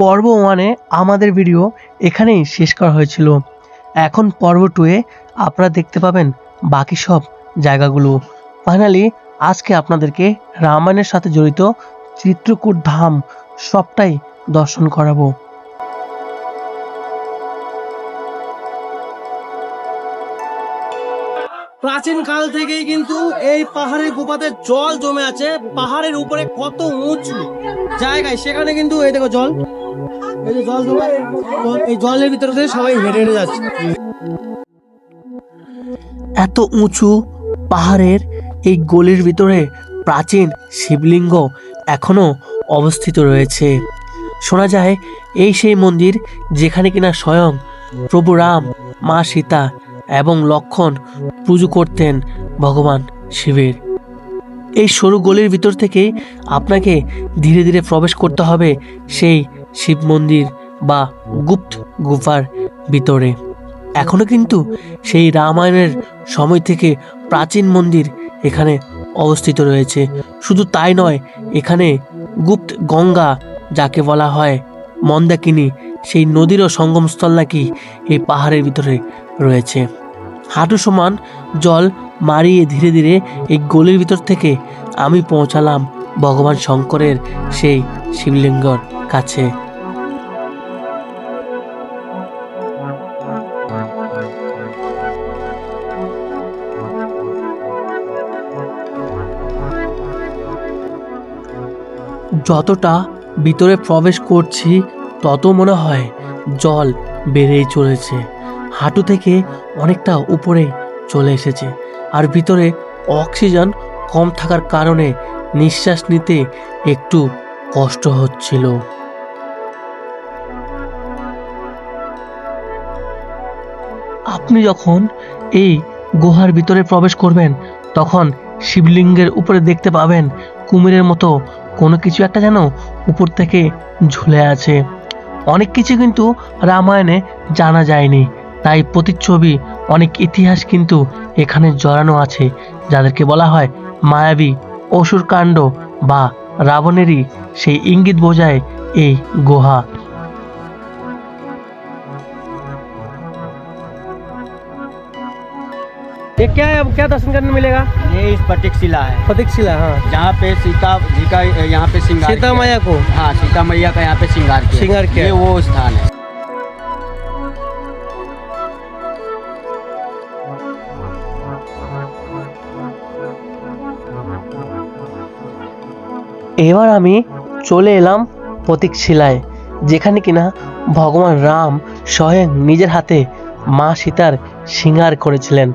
পর্ব ওয়ানে আমাদের ভিডিও এখানেই শেষ করা হয়েছিল। এখন পর্ব টুয়ে আপনারা দেখতে পাবেন বাকি সব জায়গাগুলো। ফাইনালি আজকে আপনাদেরকে রামায়ণের সাথে জড়িত চিত্রকূট ধাম সবটাই দর্শন করাবো। প্রাচীন কাল থেকেই কিন্তু এই পাহাড়ের গুপাতে জল জমে আছে। পাহাড়ের উপরে কত উঁচু জায়গায়, সেখানে কিন্তু এই দেখো জল। জলের ভিতরে সবাই হেঁটে হেঁটে যাচ্ছে। এত উঁচু পাহাড়ের এই গলির ভিতরে প্রাচীন শিবলিঙ্গ এখনও অবস্থিত রয়েছে। শোনা যায়, এই সেই মন্দির যেখানে কিনা স্বয়ং প্রভু রাম, মা সীতা এবং লক্ষণ পুজো করতেন ভগবান শিবের। এই সরু গলির ভিতর থেকে আপনাকে ধীরে ধীরে প্রবেশ করতে হবে সেই শিব মন্দির বা গুপ্ত গুফার ভিতরে। এখনও কিন্তু সেই রামায়ণের সময় থেকে প্রাচীন মন্দির এখানে অবস্থিত রয়েছে। শুধু তাই নয়, এখানে গুপ্ত গঙ্গা, যাকে বলা হয় মন্দাকিনী, সেই নদীরও সঙ্গমস্থল নাকি এই পাহাড়ের ভিতরে রয়েছে। হাঁটু সমান, জল মারিয়ে ধীরে ধীরে এই গলির ভিতর থেকে আমি পৌঁছালাম ভগবান শঙ্করের সেই শিবলিঙ্গর কাছে। যতটা ভিতরে প্রবেশ করছি, তত মনে হয় জল বেড়েই চলেছে। হাঁটু থেকে অনেকটা উপরে চলে এসেছে আর ভিতরে অক্সিজেন কম থাকার কারণে নিঃশ্বাস নিতে একটু কষ্ট হচ্ছিল। আপনি যখন এই গুহার ভিতরে প্রবেশ করবেন, তখন শিবলিঙ্গের উপরে দেখতে পাবেন কুমিরের মতো কোনো কিছু একটা যেন উপর থেকে ঝুলে আছে। অনেক কিছু কিন্তু রামায়ণে জানা যায়নি, তাই প্রতিচ্ছবি, অনেক ইতিহাস কিন্তু এখানে জড়ানো আছে, যাদেরকে বলা হয় মায়াবী অসুর কাণ্ড বা রাবণেরই সেই ইঙ্গিত বোঝায় এই গুহা ये क्या है अब क्या दर्शन करने मिलेगा ये इस पटिक शिला है प्रतीक शिला हाँ जहाँ पे सीता जी का यहाँ पे श्रृंगार सीता किया। मैया को हाँ सीता मैया का यहाँ पे श्रृंगार किया श्रृंगार किया। ये वो स्थान है এবার আমি চলে এলাম প্রতীক শিলায়, যেখানে কিনা ভগবান রাম স্বয়ং নিজের হাতে মা সীতার সিঙ্গার করেছিলেন,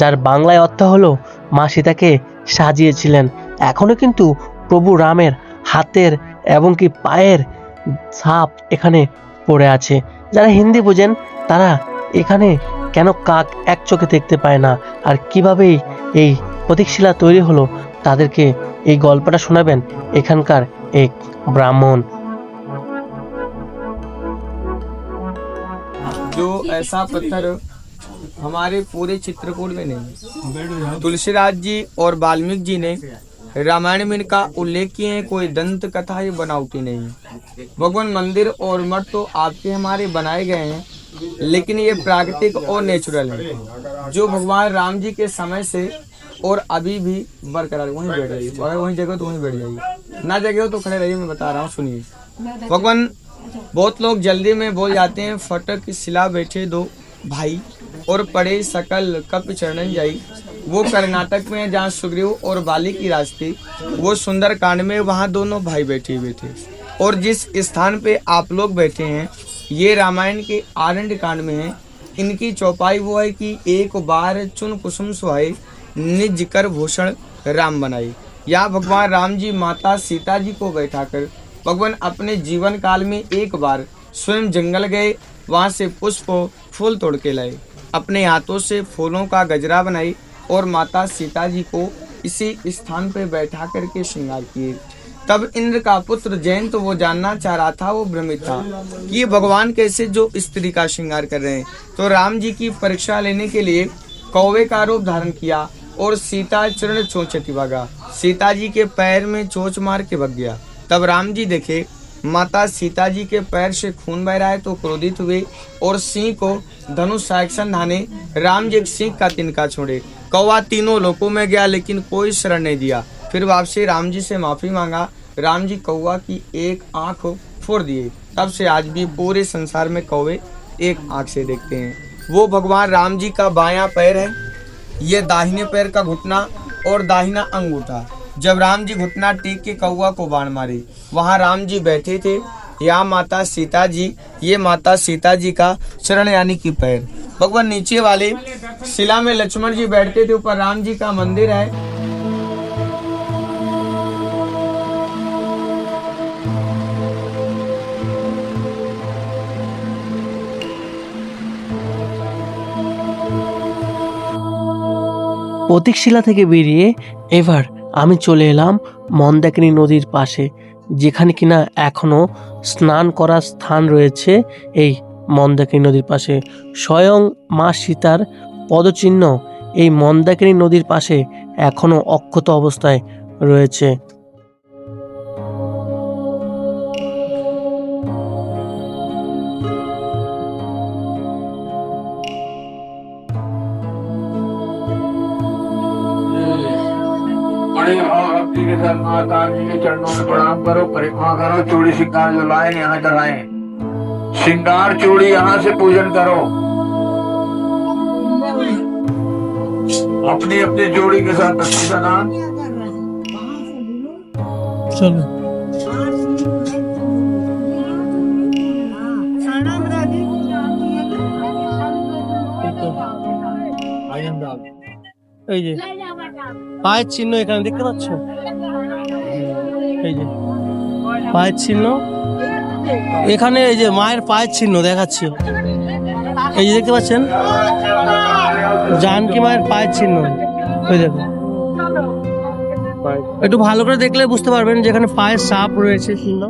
যার বাংলায় অর্থ হলো মা সীতাকে সাজিয়েছিলেন। এখনও কিন্তু প্রভু রামের হাতের এবং কি পায়ের ছাপ এখানে পড়ে আছে। যারা হিন্দি বোঝেন, তারা এখানে কেন কাক এক চোখে দেখতে পায় না? আর কীভাবে এই প্রতীকশিলা তৈরি হলো? তাদেরকে এই গল্পটা শোনাবেন এখানকার एक ब्राह्मण। जो ऐसा पत्थर हमारे पूरे चित्रकूट में नहीं तुलसीराज जी और वाल्मीकि जी ने रामायण में इनका उल्लेख किए हैं, कोई दंत कथा ये बनावटी नहीं भगवान मंदिर और मठ तो आपके हमारे बनाए गए हैं, लेकिन ये प्राकृतिक और नेचुरल है, जो भगवान राम जी के समय से और अभी भी बरकरार वहीं बैठ जाएगी वहीं जगह तो वहीं बैठ जाएगी ना जगह हो तो खड़े रहिए मैं बता रहा हूँ सुनिए। भगवान बहुत लोग जल्दी में बोल जाते हैं फटक सिला बैठे दो भाई और पड़े सकल कप चरणन जाई। वो कर्नाटक में है जहाँ सुग्रीव और बाली की थी वो सुंदर कांड में वहाँ दोनों भाई बैठे हुए थे। और जिस स्थान पे आप लोग बैठे हैं ये रामायण के आरण्य कांड में है। इनकी चौपाई वो है कि एक बार चुन कुसुम सुहाई निज कर भूषण राम बनाई। या भगवान राम जी माता सीता जी को बैठाकर भगवान अपने जीवन काल में एक बार स्वयं जंगल गए, वहाँ से पुष्प फूल तोड़ के लाए। अपने हाथों से फूलों का गजरा बनाई और माता सीता जी को इसी स्थान पे बैठा करके श्रृंगार किए। तब इंद्र का पुत्र जयंत वो जानना चाह रहा था, वो भ्रमित था कि ये भगवान कैसे जो स्त्री का श्रृंगार कर रहे हैं। तो राम जी की परीक्षा लेने के लिए कौवे का रूप धारण किया और सीता चरण चोंचती भागा। सीता जी के पैर में चोच मार के भग गया। तब राम जी देखे, माता सीता जी के पैर से खून बह रहा है तो क्रोधित हुए और सिंह को धनुष धाने राम जी सिंह का तिनका छोड़े। कौवा तीनों लोकों में गया, लेकिन कोई शरण नहीं दिया। फिर वापसी राम जी से माफ़ी मांगा। राम जी कौवा की एक आँख फोड़ दिए। तब से आज भी पूरे संसार में कौवे एक आँख से देखते हैं। वो भगवान राम जी का बायां पैर है। ये दाहिने पैर का घुटना और दाहिना अंगूठा जब राम जी घुटना टेक के कौआ को बाण मारी, वहाँ राम जी बैठे थे। या माता सीता जी, ये माता सीता जी का शरण यानी कि पैर। भगवान नीचे वाले, शिला में लक्ष्मण जी बैठते थे, ऊपर राम जी का मंदिर है। প্রতীকশিলা থেকে বেরিয়ে এবার আমি চলে এলাম মন্দাকিনী নদীর পাশে, যেখানে কিনা এখনও স্নান করার স্থান রয়েছে এই মন্দাকিনী নদীর পাশে। স্বয়ং মা সীতার পদচিহ্ন এই মন্দাকিনী নদীর পাশে এখনও অক্ষত অবস্থায় রয়েছে। भक्ति के साथ माता जी के चरणों में प्रणाम करो परिक्रमा करो चूड़ी श्रृंगार जो लाए यहाँ चढ़ाए श्रृंगार चूड़ी यहाँ से पूजन करो अपनी अपनी जोड़ी के साथ भक्ति का नाम চলো এই যে পায়ের চিহ্ন এখানে দেখতে পাচ্ছ এই যে, পায়ের চিহ্ন। এখানে এই যে মায়ের পায়ের চিহ্ন দেখাচ্ছি। এই যে দেখতে পাচ্ছেন? জানকি মায়ের পায়ের চিহ্ন। ওই দেখো। একটু ভালো করে দেখলে বুঝতে পারবেন যেখানে পায়ের সাপ রয়েছে, চিহ্ন।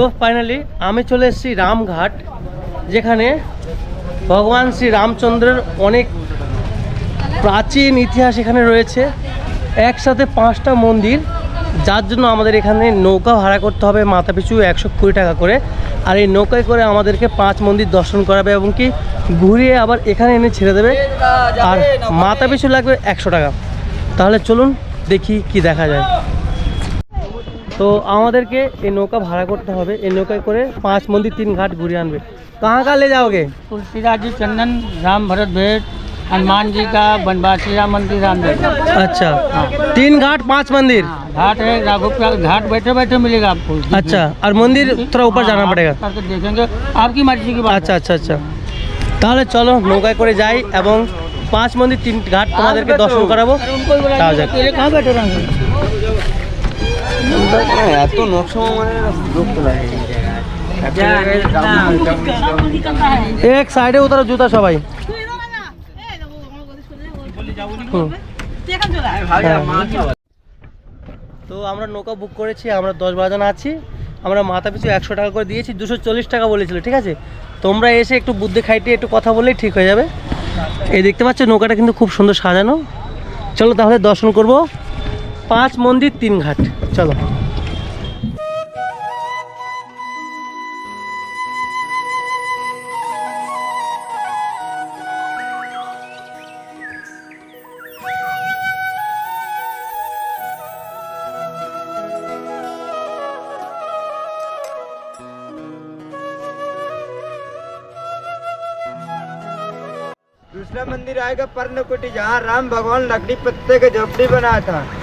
তো ফাইনালি আমি চলে এসেছি রামঘাট, যেখানে ভগবান শ্রী রামচন্দ্রের অনেক প্রাচীন ইতিহাস এখানে রয়েছে। একসাথে পাঁচটা মন্দির, যার জন্য আমাদের এখানে নৌকা ভাড়া করতে হবে মাথা পিছু একশো কুড়ি টাকা করে। আর এই নৌকায় করে আমাদেরকে পাঁচ মন্দির দর্শন করাবে এবং কি ঘুরিয়ে আবার এখানে এনে ছেড়ে দেবে। আর মাথা পিছু লাগবে একশো টাকা। তাহলে চলুন দেখি কি দেখা যায়। তো আমাদেরকে এই নৌকা ভাড়া করতে হবে এই নৌকায় করে পাঁচ মন্দির তিন ঘাট ঘুরিয়ে আনবে কাহা কাহা লে যাওগে तुलसीदास जी चंदन राम भरत भेंट हनुमान जी का बनवासी राम मंदिर रामदेव अच्छा तीन घाट पांच मंदिर घाट है राघोपुर घाट बैठे बैठे मिलेगा आपको अच्छा और मंदिर थोड़ा ऊपर जाना हाँ, पड़ेगा करके देखेंगे आपकी मर्जी की बात আচ্ছা আচ্ছা আচ্ছা তাহলে চলো নৌকায় করে যাই এবং পাঁচ মন্দির তিন ঘাট তোমাদেরকে দর্শন করাবো है। उनको भी যাওয়া बुलाइए যাক। এত নকশা মানে এক সাইডে উতারো জুতা সবাই। হ্যাঁ। তো আমরা নৌকা বুক করেছি আমরা দশ বারো জন আছি। আমরা মাথা পিছু একশো টাকা করে দিয়েছি দুশো চল্লিশ টাকা বলেছিল ঠিক আছে? তোমরা এসে একটু বুদ্ধি খাইতে একটু কথা বললেই ঠিক হয়ে যাবে। এই দেখতে পাচ্ছ নৌকাটা কিন্তু খুব সুন্দর সাজানো। চলো তাহলে দর্শন করব। पाँच मंदिर, तीन घाट। चलो। दूसरा मंदिर आएगा पर्णकुटी, जहाँ राम भगवान लकड़ी पत्ते के झोपड़ी बनाया था।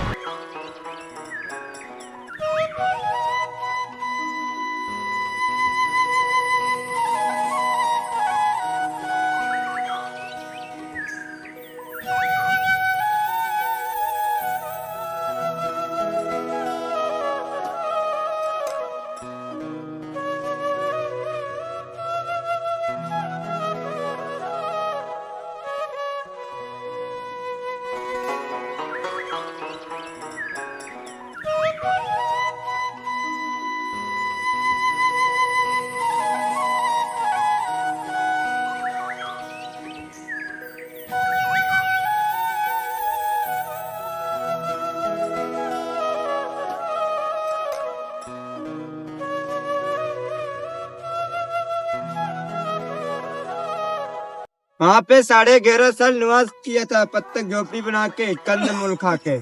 वहाँ पे साढ़े ग्यारह साल निवास किया था पत्तक झोपड़ी बना के कंद मूल खा के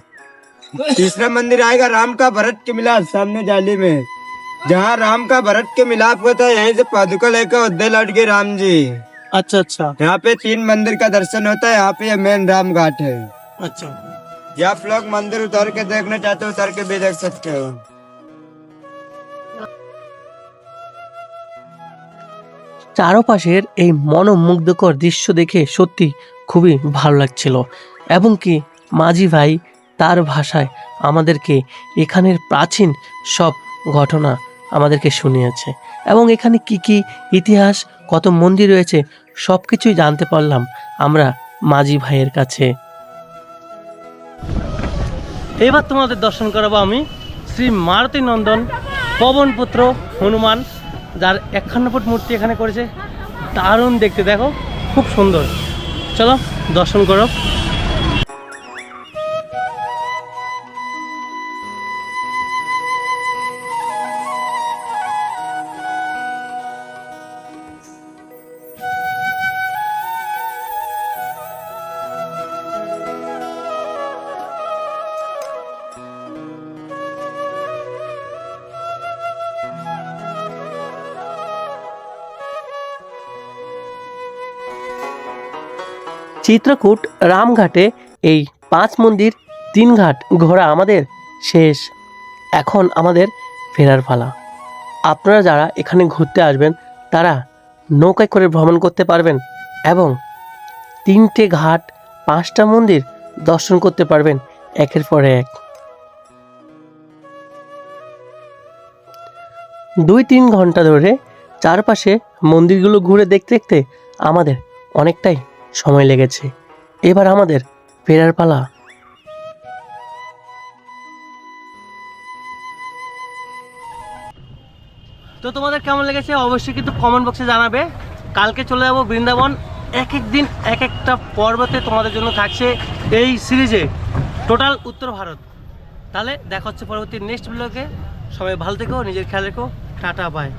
तीसरा मंदिर आएगा राम का भरत के मिलाप सामने जाली में। जहाँ राम का भरत के मिलाप हुआ था यहीं से पादुका लेकर उद्दे लौट गए राम जी। अच्छा अच्छा। यहाँ पे तीन मंदिर का दर्शन होता है यहाँ पे मेन राम घाट है। अच्छा। ये आप लोग मंदिर उतर के देखना चाहते हो उतर के भी देख सकते हो। চারপাশের এই মনোমুগ্ধকর দৃশ্য দেখে সত্যি খুবই ভালো লাগছিল। এবং কি মাঝি ভাই তার ভাষায় আমাদেরকে এখানের প্রাচীন সব ঘটনা আমাদেরকে শুনিয়েছে। এবং এখানে কি কি ইতিহাস, কত মন্দির রয়েছে সব কিছুই জানতে পারলাম আমরা মাঝি ভাইয়ের কাছে। এবার তোমাদের দর্শন করাবো আমি শ্রী মারুতি নন্দন পবনপুত্র, হনুমান যার একান্ন ফুট মূর্তি এখানে করেছে দারুণ দেখতে দেখো খুব সুন্দর। চলো দর্শন করো। চিত্রকূট, রামঘাটে এই পাঁচ মন্দির, তিন ঘাট ঘোরা আমাদের শেষ। এখন আমাদের ফেরার পালা। আপনারা যারা এখানে ঘুরতে আসবেন, তারা নৌকায় করে ভ্রমণ করতে পারবেন এবং তিনটে ঘাট, পাঁচটা মন্দির দর্শন করতে পারবেন একের পর এক। দুই তিন ঘণ্টা ধরে চারপাশে মন্দিরগুলো ঘুরে দেখতে দেখতে আমাদের অনেকটাই সময় লেগেছে। এবার আমাদের ফেরার পালা। তো তোমাদের কেমন লেগেছে অবশ্যই কিন্তু কমেন্ট বক্সে জানাবে। কালকে চলে যাব বৃন্দাবন। এক এক দিন এক একটা পর্বতে তোমাদের জন্য থাকছে এই সিরিজে। টোটাল উত্তর ভারত। তাহলে দেখা হচ্ছে পরবর্তী নেক্সট ব্লগে সবাই ভালো থেকো, নিজের খেয়াল রেখো। Tata bye